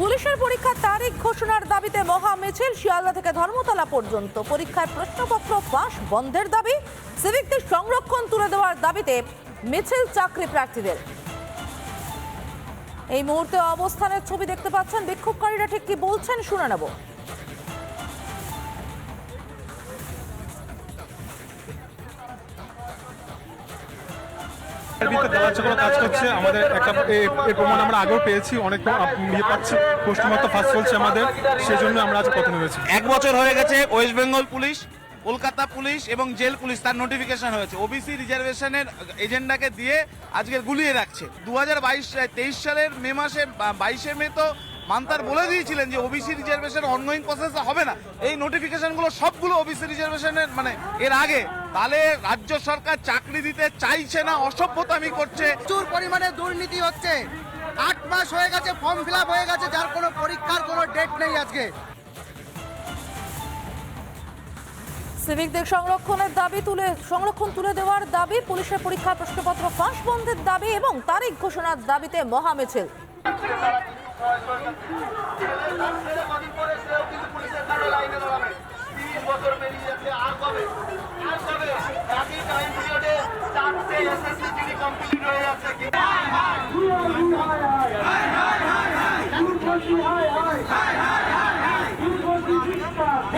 পুলিশের পরীক্ষার তারিখ ঘোষণার দাবিতে মহা মিছিল শিয়ালদা থেকে ধর্মতলা পর্যন্ত। পরীক্ষায় প্রশ্নপত্র ফাঁস বন্ধের দাবি, সিভিকদের সংরক্ষণ তুলে দেওয়ার দাবিতে মিছিল চাকরি প্রার্থীদের। এই মুহূর্তে অবস্থানের ছবি দেখতে পাচ্ছেন বিক্ষোভকারীরা, ঠিক কি বলছেন শুনে নেব। ভিতরে দেওয়ার কাজ করছে। আমাদের একটা এ- এ প্রমাণ আমরা আগেও পেয়েছি, অনেক ইয়ে পাচ্ছি। পোস্টমর্টম ফার্স্ট চলছে আমাদের সেই জন্য আমরা আজ পথে নেমেছি এক বছর হয়ে গেছে, West Bengal police, Kolkata police এবং জেল পুলিশ তার নোটিফিকেশন হয়েছে। ওবিসি রিজার্ভেশনের এজেন্ডাকে দিয়ে আজকে গুলিয়ে রাখছে। দু হাজার তেইশ সালের মে মাসে বাইশে মে তো মান্তার বলে দিয়েছিলেন যে ওবিসি রিজার্ভেশন অনগোয়িং প্রসেস হবে না। এই নোটিফিকেশনগুলো সবগুলো ওবিসি রিজার্ভেশনের মানে এর আগে তাহলে রাজ্য সরকার চাকরি দিতে চাইছে না অসভ্যতামি করছে। প্রচুর পরিমাণে দুর্নীতি হচ্ছে। আট মাস হয়ে গেছে ফর্ম ফিল হয়ে গেছে যার কোনো পরীক্ষার কোনো ডেট নেই আজকে। সিভিকদের সংরক্ষণের দাবি তুলে সংরক্ষণ তুলে দেওয়ার দাবি পুলিশের পরীক্ষার প্রশ্নপত্র ফাঁস বন্ধের দাবি এবং তারিখ ঘোষণার দাবিতে মহা মিছিল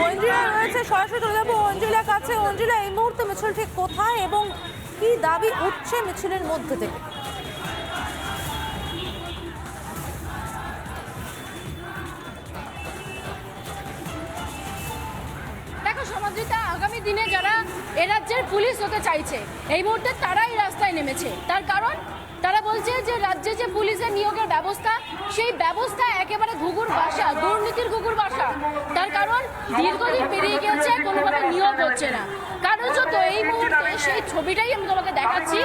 অঞ্জিলা রয়েছে সরাসরি চলে যাব। অঞ্জিলার কাছে। অঞ্জিলা এই মুহূর্তে মিছিল ঠিক কোথায় এবং কি দাবি উঠছে মিছিলের মধ্যে থেকে? দেখো আগামী দিনে যারা এ রাজ্যের পুলিশ হতে চাইছে, এই মুহূর্তে তারাই রাস্তায় নেমেছে। তার কারণ, তারা বলছে যে রাজ্যে যে পুলিশের নিয়োগের ব্যবস্থা, সেই ব্যবস্থা একেবারে ঘুঘুর বাসা, দুর্নীতির ঘুঘুর বাসা। তার কারণ, দীর্ঘদিন পেরিয়ে গেছে কোনোভাবে নিয়োগ হচ্ছে না। কারণত এই মুহূর্তে সেই ছবিটাই আমি তোমাকে দেখাচ্ছি,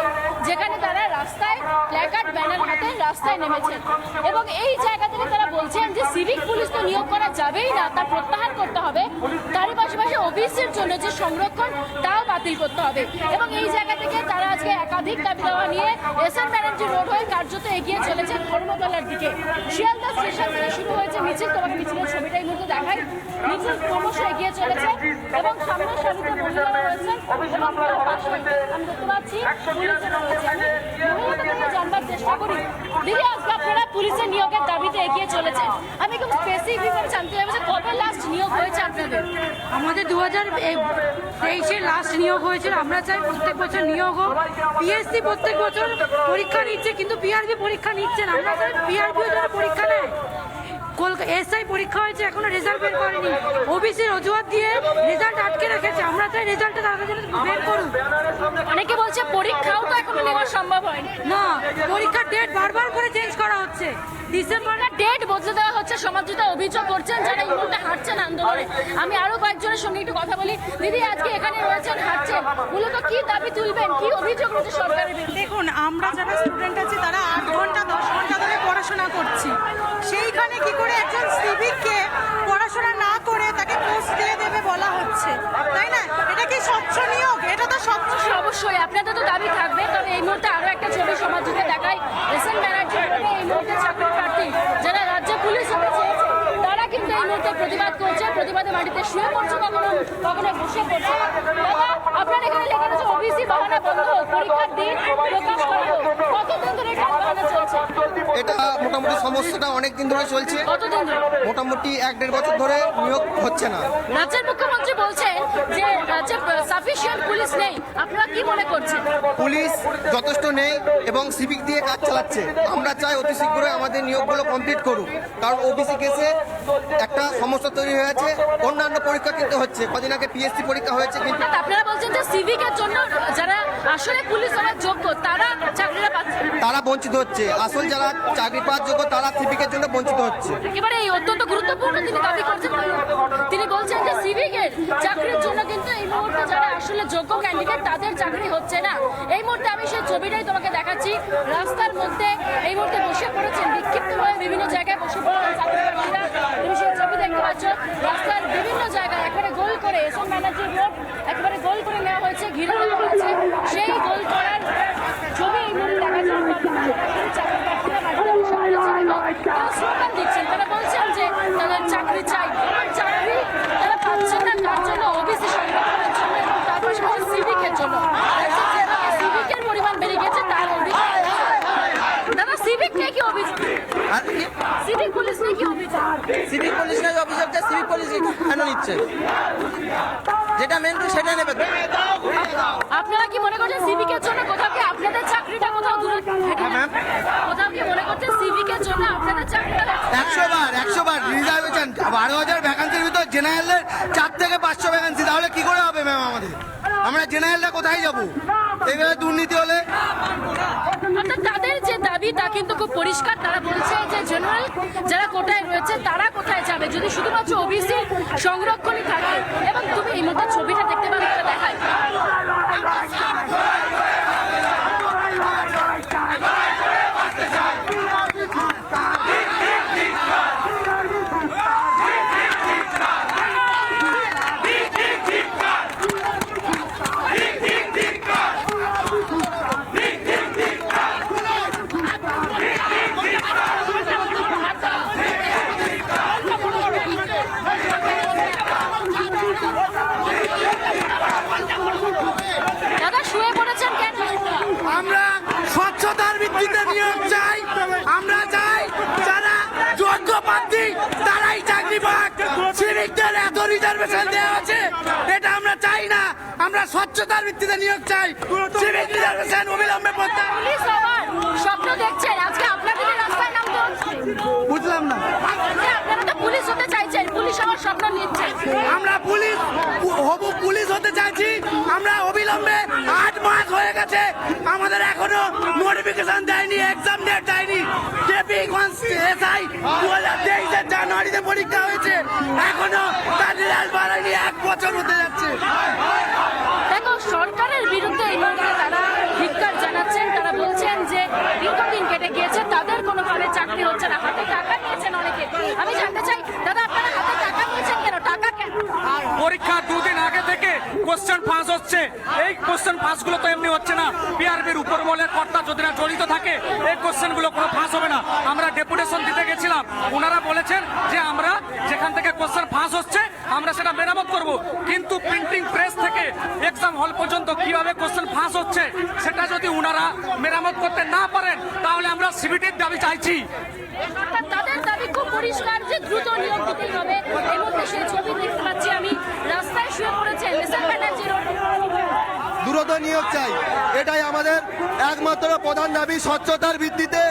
যেখানে তারা রাস্তায় প্ল্যাকার্ড ব্যানার হাতে রাস্তায় নেমেছেন। এবং এই জায়গা থেকে তারা বলছেন যে সিভিক পুলিশ তো নিয়োগ করা যাবেই না, তা প্রত্যাহার করতে হবে। তারই পাশাপাশি ওবিসির জন্য যে সংরক্ষণ, তাও বাতিল করতে হবে। এবং এই জায়গা থেকে তারা আজকে একাধিক দাবি দেওয়া নিয়ে এস এন ব্যানার্জি রোড হয়ে কার্যত এগিয়ে চলেছে ধর্মতলার দিকে। শিয়ালদা স্টেশন থেকে শুরু হয়েছে মিছিল তোমাকে মিছিলের ছবিটা এই মুহূর্তে দেখাই। মিছিল ক্রমশ এগিয়ে চলেছে এবং সামনের সারিতে মহিলারা জানবার চেষ্টা করি। দিদি আজকে আপনারা পুলিশের নিয়োগের দাবিতে এগিয়ে চলেছেন। আমি খুব স্পেসিফিক জানতে চাইব যে কবে লাস্ট নিয়োগ হয়েছে আপনাদের? আমাদের দু হাজার তেইশে লাস্ট নিয়োগ হয়েছিল আমরা চাই প্রত্যেক বছর নিয়োগ হোক। পিএসসি প্রত্যেক বছর পরীক্ষা নিচ্ছে কিন্তু পিআরবি পরীক্ষা নিচ্ছে না। আমরা চাই পিআরবিও পরীক্ষা নেয়। কলকাতা এসআই পরীক্ষা হয়েছে এখনও রেজাল্ট বের করেনি। ওবিসির অজুহাত দিয়ে রেজাল্ট আটকে রেখেছে। আমরা চাই রেজাল্টটা তাদের জন্য বের করুন। অনেকে বলছে পরীক্ষাও তো এখনও নেওয়া সম্ভব হয়নি। না পরীক্ষার ডেট বারবার করে চেঞ্জ করা হচ্ছে। ডিসেম্বর না ডেট বদলে দেওয়া হচ্ছে সমাজজিতা অভিযোগ করছেন যারা এই মুহূর্তে হাঁটছেন আন্দোলনে। আমি আরও কয়েকজনের সঙ্গে একটু কথা বলি। দিদি আজকে এখানে রয়েছেন হাঁটছেন। মূলত কি দাবি তুলবেন? কি অভিযোগ রয়েছে সরকারের দেখুন আমরা যারা স্টুডেন্ট আছি তারা আট ঘণ্টা দশ ঘণ্টা ধরে পড়াশোনা করছি। সেইখানে কি করে একজন সিভিককে পড়াশোনা না করে তাকে পোস্ট দিয়ে দেবে বলা হচ্ছে? তাই না? এটা কি স্বচ্ছ নিয়োগ? এটা তো স্বচ্ছ অবশ্যই, আপনাদের তো দাবি থাকবে। তবে এই মুহূর্তে আরও একটা ছবি সমাজকে দেখাই। এস এন ব্যানার্জি এই মুহূর্তে চাকরি প্রার্থী যারা রাজ্য পুলিশ হতে চেয়েছে, তারা কিন্তু এই মুহূর্তে প্রতিবাদ করছে। প্রতিবাদে মাটিতে শুয়ে পড়ছে কখনো কখনো বসে পড়ছে। আপনার এখানে লেখা রয়েছে ওবিসি বাহানা বন্ধ, পরীক্ষার দিন প্রকাশ করা হোক। কতদিন ধরে এটা বাহানা চলছে এটা মোটামুটি সমস্যাটা অনেক দিন ধরে চলছে। মোটামুটি এক দেড় বছর ধরে নিয়োগ হচ্ছে না। রাজ্যের মুখ্যমন্ত্রী বলছেন যে সাফিসিয়েন্ট পুলিশ নেই? আপনারা কি মনে করছেন? পুলিশ যথেষ্ট নেই এবং সিভিক দিয়ে কাজ চালাচ্ছে। আমরা চাই অতি শীঘ্রই আমাদের নিয়োগগুলো কমপ্লিট করুক। কারণ ওবিসি কেসে একটা সমস্যা তৈরি হয়েছে অন্যান্য পরীক্ষা কিন্তু হচ্ছে। কদিন আগে পিএসসি পরীক্ষা হয়েছে কিন্তু আপনারা বলছেন যে সিভিকের জন্য যারা আসলে পুলিশ হওয়ার যোগ্য তারা চাকরিটা পাচ্ছে। তারা বঞ্চিত হচ্ছে। আসল যারা চাকরি পাওয়ার যোগ্য তারা সিভিকের জন্য বঞ্চিত হচ্ছে। একেবারে এই অত্যন্ত গুরুত্বপূর্ণ তিনি দাবি করছেন। তিনি বলছেন যে সিভিকের চাকরির জন্য কিন্তু এই মুহূর্তে যারা আসলে যোগ্য ক্যান্ডিডেট তাদের চাকরি হচ্ছে না। এই মুহূর্তে আমি সেই ছবিটাই তোমাকে দেখাচ্ছি। রাস্তার মধ্যে এই মুহূর্তে বসে পড়েছেন বিক্ষিপ্তভাবে বিভিন্ন জায়গায় বসে পড়েছেন তুমি সেই ছবি দেখতে পাচ্ছ রাস্তার বিভিন্ন জায়গায় একেবারে গোল করে এসএম ব্যানার্জি রোড একেবারে গোল করে নেওয়া হয়েছে ঘিরে নেওয়া হয়েছে। সেই গোল করার ছবি এই মুহূর্তে দেখা যাচ্ছে চাকরি প্রার্থীরা মাটিতে বসে পড়েছেন এবং তারা স্লোগান দিচ্ছেন তারা বলছেন চাকরি চাই এবং চাকরি তারা পাচ্ছেন না তার জন্য ওবিসি সংরক্ষণের জন্য এবং তার পাশাপাশি সিভিকের জন্য যেভাবে সিভিকের পরিমাণ বেড়ে গেছে তার অভিযোগ দাদা সিভিক নিয়ে কি অভিযোগ সিভিক পুলিশ নিয়ে কি অভিযোগ? সিভিক পুলিশ সিভিক কেন নিচ্ছে যেটা মেন সেটা নেবে। আপনারা কি মনে করছেন সিভিকের জন্য কোথাও কি আপনাদের চাকরিটা কোথাও দূরে? হ্যাঁ, কোথাও কি মনে করছেন সিভিকের জন্য আপনাদের চাকরিটা একশো বার একশো বার রিজার্ভেশন বারো হাজার ভ্যাকান্সির ভিতর জেনারেলের চার থেকে পাঁচশো ভ্যাকান্সি তাহলে কি করে হবে ম্যাম আমাদের? আমরা জেনারেলরা কোথায় যাব? এইভাবে দুর্নীতি হলে অর্থাৎ তাদের যে দাবি তা কিন্তু খুব পরিষ্কার তারা বলছে যে জেনারেল যারা কোটায় রয়েছে, তারা কোথায় যাবে? যদি শুধুমাত্র ওবিসি সংরক্ষণই থাকে, এবং তুমি এই মধ্যে ছবিটা দেখতে পাবে দেখায় দাদা শুয়ে পড়েছেন কেন আমরা স্বচ্ছতার ভিত্তিতে নিয়োগ চাই আমরা চাই যারা যোগ্য প্রার্থী তারাই চাকরি পাক সিভিকদের এত রিজার্ভেশন দেওয়া আছে এটা আমরা চাই না। আমরা স্বচ্ছতার ভিত্তিতে নিয়োগ চাই। সিভিক রিজার্ভেশন অবিলম্বে প্রত্যাহার। পুলিশ হওয়ার স্বপ্ন দেখছেন আজকে আপনাদের রাস্তায় নামতে হচ্ছে। বুঝলাম না। আপনারা তো পুলিশ হতে চাইছেন পুলিশ হওয়ার স্বপ্ন নিচ্ছেন আমরা পুলিশ হবু পুলিশ হতে চাইছি। আমরা অবিলম্বে আট মাস হয়ে গেছে। আমাদের এখনও নোটিফিকেশন দেয়নি এক্সাম ডেট দেয়নি। কেপি এসআই দু হাজার তেইশের জানুয়ারিতে পরীক্ষা হয়েছে। এখনও তার রেজাল্ট বাড়ায়নি, এক বছর হতে যাচ্ছে। দেখো, সরকারের বিরুদ্ধে এই মুহূর্তে তারা ধিক্কার জানাচ্ছেন, তারা বলছেন যে দীর্ঘদিন কেটে গিয়েছে, তাদের কোনোভাবে চাকরি হচ্ছে না। হাতে টাকা নিয়েছেন অনেকে। আমি জানতে চাই, দাদা আপনারা হাতে টাকা নিয়েছেন কেন কেন পরীক্ষা দুদিন আগে থেকে কোশ্চেন ফাঁস হচ্ছে। এই কোশ্চেন ফাঁসগুলো তো এমনি হচ্ছে না। পিআরবির উপর বলে কর্তা যদি না জড়িত থাকে, এই কোশ্চেনগুলো কোনো ফাঁস হবে না। আমরা ডেপুটেশন দিতে গেছিলাম। ওনারা বলেছেন যে আমরা যেখান থেকে কোশ্চেন ফাঁস হচ্ছে, আমরা সেটা মেরামত করব। কিন্তু প্রিন্টিং প্রেস থেকে এক্সাম হল পর্যন্ত কীভাবে কোশ্চেন ফাঁস হচ্ছে, সেটা যদি ওনারা মেরামত করতে না পারেন, তাহলে আমরা সিবিটির দাবি চাইছি অর্থাৎ তাদের দাবি খুব পরিষ্কার যে দ্রুত নিয়োগ দিতেই হবে এই মধ্যে সেই ছবি দেখতে পাচ্ছি আমি রাস্তায় শুয়ে পড়েছে মিসাইল ব্যানার্জি রোড দ্রুত নিয়োগ চাই। এটাই আমাদের একমাত্র প্রধান দাবি। স্বচ্ছতার ভিত্তিতে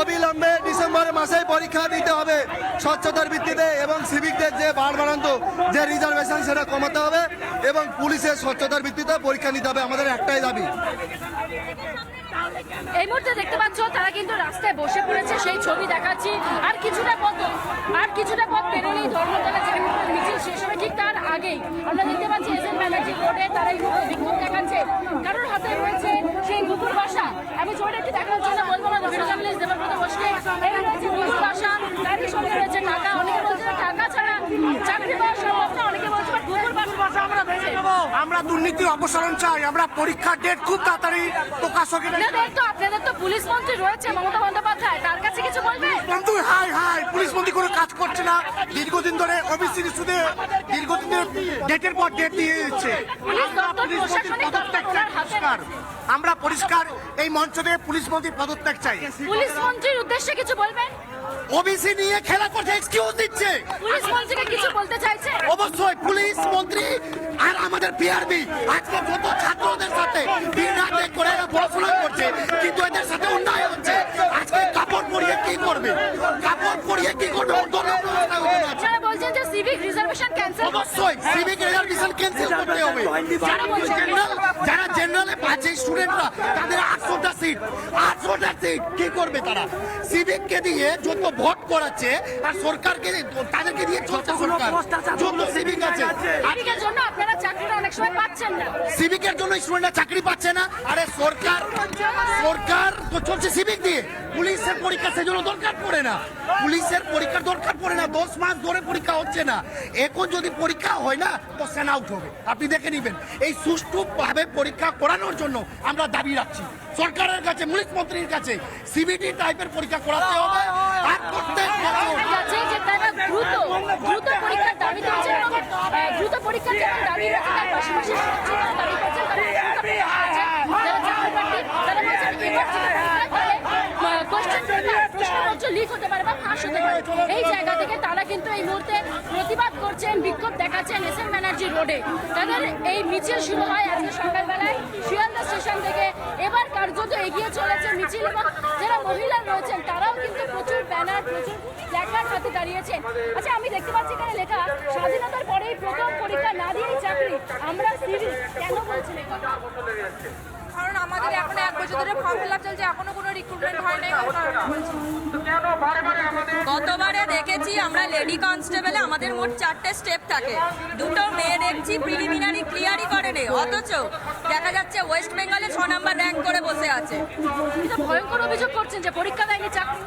অবিলম্বে ডিসেম্বর মাসেই পরীক্ষা দিতে হবে। স্বচ্ছতার ভিত্তিতে এবং সিভিকদের যে বাড় বাড়ান্ত যে রিজার্ভেশন সেটা কমাতে হবে এবং পুলিশের স্বচ্ছতার ভিত্তিতে পরীক্ষা নিতে হবে। আমাদের একটাই দাবি। এই মুহূর্তে দেখতে পাচ্ছ তারা কিন্তু রাস্তায় বসে পড়েছে। সেই ছবি দেখাচ্ছি। আর কিছুটা পথ আর কিছুটা পথ পেরোলেই ধর্মতলা যেখানে মিছিল শেষ হবে ঠিক তার আগেই আমরা দেখতে পাচ্ছি এস এন ব্যানার্জি রোডে তারা বিক্ষোভ দেখাচ্ছে। কারোর হাতে রয়েছে সেই মুকুর বাসা। আমি ছবিটা একটু দেখানোর জন্য বলব দেবব্রত বসকে। এই রয়েছে তারই সঙ্গে রয়েছে টাকা। অনেকে বলছে টাকা ছাড়া চাকরি পাওয়া সম্ভব না অনেকে বলছে আমরা পেয়েছি। আমরা দুর্নীতি অপসারণ চাই। আমরা পরীক্ষার ডেট খুব তাড়াতাড়ি প্রকাশ হোক আপনাদের তো আপনাদের তো পুলিশ মন্ত্রী রয়েছে মমতা বন্দ্যোপাধ্যায় তার কাছে কিছু বলবে কিন্তু হাই পুলিশ কোনো কাজ করছে না। দীর্ঘদিন ধরে ওবিসি ইস্যুতে দীর্ঘদিন ধরে ডেটের পর ডেট দিয়ে দিচ্ছে। আমরা পদত্যাগ চাই। পরিষ্কার আমরা পরিষ্কার এই মঞ্চ থেকে পুলিশ মন্ত্রীর পদত্যাগ চাই। পুলিশ মন্ত্রীর উদ্দেশ্যে কিছু বলবেন? ওবিসি নিয়ে খেলা করতে এক্সকিউজ দিচ্ছে। পুলিশ মন্ত্রীকে কিছু বলতে চাইছে? অবশ্যই পুলিশ মন্ত্রী আর আমাদের পিআরবি আজকে যত ছাত্রদের সাথে দিন রাত এক করে এরা পড়াশোনা করছে কিন্তু এদের সাথে অন্যায় হচ্ছে আজকে কাপড় পরিয়ে কি করবে কাপড় পরিয়ে কি করবে অন্তর্গত অবস্থা হতে পারছে। আপনারা বলছেন যে সিভিক রিজার্ভেশন ক্যান্সেল অবশ্যই সিভিক রিজার্ভেশন ক্যান্সেল করতে হবে। জেনারেল যারা জেনারেলে আছে স্টুডেন্টরা তাদের আটশোটা সিট আটশোটা সিট কি করবে তারা? সিভিককে দিয়ে যত ভোট করাচ্ছে আর সরকারকে তাদেরকে দিয়ে চলছে সরকার। যত সিভিক আছে। সিভিকের জন্য সিভিকের জন্য স্টুডেন্টরা চাকরি পাচ্ছে না আরে সরকার সরকার তো চলছে সিভিক দিয়ে পুলিশের পরীক্ষা সেজন্য দরকার পড়ে না পুলিশের পরীক্ষা দরকার পড়ে না দশ মাস ধরে পরীক্ষা হচ্ছে না এখন যদি পরীক্ষা হয় না তো সেন আউট হবে আপনি দেখে নেবেন এই সুষ্ঠুভাবে পরীক্ষা করানোর জন্য আমরা দাবি রাখছি সরকারের কাছে পুলিশ মন্ত্রীর কাছে সিবিটি টাইপের পরীক্ষা করাতে হবে আর প্রত্যেক বছর তারা তার তারা তারা এই জায়গা থেকে তারা কিন্তু এই মুহূর্তে প্রতিবাদ করছেন, বিক্ষোভ দেখাচ্ছেন এস এম ব্যানার্জি রোডে। তাদের এই মিছিল শুরু হয় আজকে সকালবেলায় শিয়ালদা স্টেশন থেকে। এবার কার্যত এগিয়ে চলেছে মিছিল এবং যারা মহিলা রয়েছেন কিন্তু প্রচুর ব্যানার প্রচুর প্ল্যাকার্ড হাতে দাঁড়িয়েছেন আচ্ছা আমি দেখতে পাচ্ছি এখানে লেখা স্বাধীনতার পরেই প্রথম পরীক্ষা না দিয়েই চাকরি আমরা সিভিল কেন বলছেন কারণ আমাদের এখন এক বছর ধরে ফর্ম ফিল আপ চলছে এখনও কোনো রিক্রুটমেন্ট হয় নাই বলছি। গতবারে দেখেছি আমরা লেডি কনস্টেবলে আমাদের মোট চারটে স্টেপ থাকে। দুটো মেয়ে দেখছি প্রিলিমিনারি ক্লিয়ারই করেনি অথচ দেখা যাচ্ছে ওয়েস্ট বেঙ্গলে ছ নাম্বার র্যাঙ্ক করে বসে আছে। ভয়ঙ্কর অভিযোগ করছেন যে পরীক্ষা দেয়নি চাকরি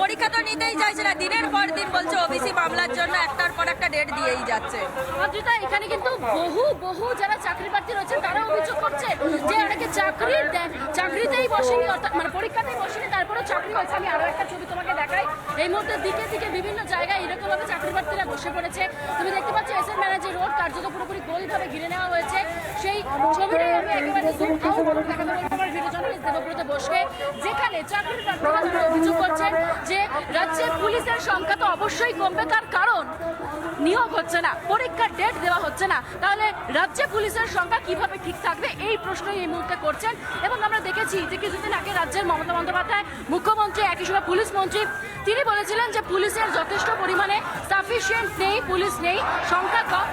পরীক্ষা তো নিতেই চাইছে না। দিনের পর দিন বলছে, ওবিসি মামলার জন্য একটার পর একটা ডেট দিয়েই যাচ্ছে। অদ্রিতা এখানে কিন্তু বহু বহু যারা চাকরি প্রার্থী রয়েছেন তারা অভিযোগ করছে যে অনেকে চাকরি চাকরিতেই বসেনি, অর্থাৎ মানে পরীক্ষাতেই বসেনি, তারপরেও চাকরি হয়েছে আমি আরও একটা ছবি তোমাকে দেখাই। এই মুহূর্তে দিকে দিকে বিভিন্ন জায়গায় এরকম ভাবে চাকরি প্রার্থীরা বসে পড়েছে। তুমি দেখতে পাচ্ছ, এস এম ব্যানার্জি রোড কার্যত পুরোপুরি গোলভাবে ঘিরে নেওয়া হয়েছে। সেই ছবিটাই আমি একেবারে যেখানে চাকরির অভিযোগ করছেন যে রাজ্যের পুলিশের সংখ্যা তো অবশ্যই কমবে, তার কারণ নিয়োগ হচ্ছে না, পরীক্ষার ডেট দেওয়া হচ্ছে না। তাহলে রাজ্যে পুলিশের সংখ্যা কীভাবে ঠিক থাকবে? এই প্রশ্নই এই মুহূর্তে করছেন এবং আমরা দেখেছি যে কিছুদিন আগে রাজ্যের মমতা বন্দ্যোপাধ্যায়, মুখ্যমন্ত্রী, একই সময় পুলিশ মন্ত্রী, তিনি বলেছিলেন যে পুলিশের যথেষ্ট পরিমাণে সাফিসিয়েন্ট নেই, পুলিশ নেই, সংখ্যা কম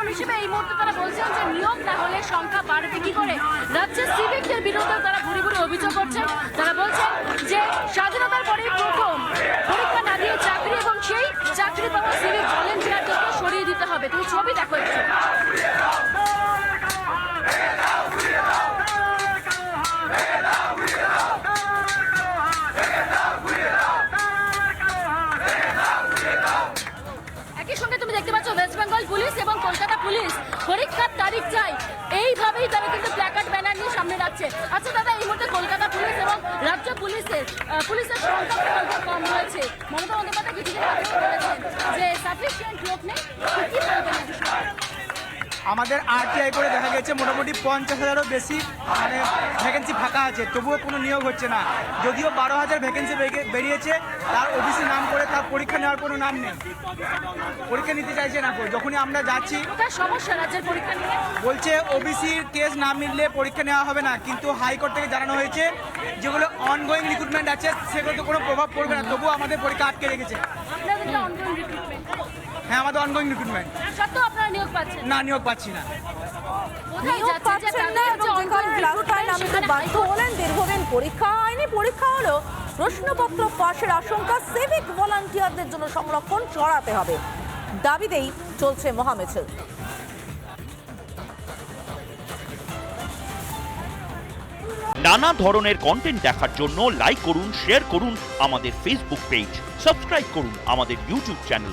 কারণ হিসেবে এই মুহূর্তে তারা বলছেন যে নিয়োগ না হলে সংখ্যা বাড়বে কি করে? রাজ্যের সিভিকদের বিরুদ্ধে তারা ভুরি ভুরি অভিযোগ করছেন। তারা বলছেন যে স্বাধীনতার পরে প্রথম পরীক্ষা না দিয়ে চাকরি এবং সেই চাকরি পাওয়া সিভিক ভলেন্টিয়ারদেরকে সরিয়ে দিতে হবে। তুমি ছবি দেখো একটু একই সঙ্গে তুমি দেখতে পাচ্ছ ওয়েস্ট বেঙ্গল পুলিশ এবং কলকাতা পুলিশ পরীক্ষার তারিখ চাই এইভাবেই তারা কিন্তু প্ল্যাকার্ড ব্যানার নিয়ে সামনে রাখছে আচ্ছা দাদা এই মুহূর্তে কলকাতা পুলিশ এবং রাজ্য পুলিশের সংখ্যা কম হয়েছে মমতা বন্দ্যোপাধ্যায় কিছুদিন আগেও বলেছেন যে সাফিসিয়েন্ট লোক আমাদের আরটিআই করে দেখা গেছে মোটামুটি পঞ্চাশ হাজারও বেশি মানে ভ্যাকেন্সি ফাঁকা আছে তবুও কোনো নিয়োগ হচ্ছে না। যদিও বারো হাজার ভ্যাকেন্সি বেরিয়েছে তার ওবিসি নাম করে তার পরীক্ষা নেওয়ার কোনো নাম নেই। পরীক্ষা নিতে চাইছে না যখনই আমরা যাচ্ছি সমস্যা রাজ্যের পরীক্ষা নিয়ে। বলছে ওবিসির কেস না মিললে পরীক্ষা নেওয়া হবে না কিন্তু হাইকোর্ট থেকে জানানো হয়েছে যেগুলো অনগোয়িং রিক্রুটমেন্ট আছে সেগুলোতে কোনো প্রভাব পড়বে না তবুও আমাদের পরীক্ষা আটকে রেখেছে। হ্যাঁ আমাদের অনগোয়িং রিক্রুটমেন্ট নিয়োগ পাচ্ছেন না। নিয়োগ পাচ্ছি না। নিয়োগ পাচ্ছেন না এবং যেখানে ongoing রাস্তায় recruitment, নামতে সেখানে বাধ্য হলেন দীর্ঘদিন পরীক্ষা হয়নি পরীক্ষা হলো প্রশ্নপত্র ফাঁসের আশঙ্কা সিভিক ভলান্টিয়ারদের জন্য সংরক্ষণ চড়াতে হবে। দাবিতেই চলছে মহামিছিল। নানা ধরনের কন্টেন্ট দেখার জন্য লাইক করুন শেয়ার করুন আমাদের ফেসবুক পেজ সাবস্ক্রাইব করুন আমাদের ইউটিউব চ্যানেল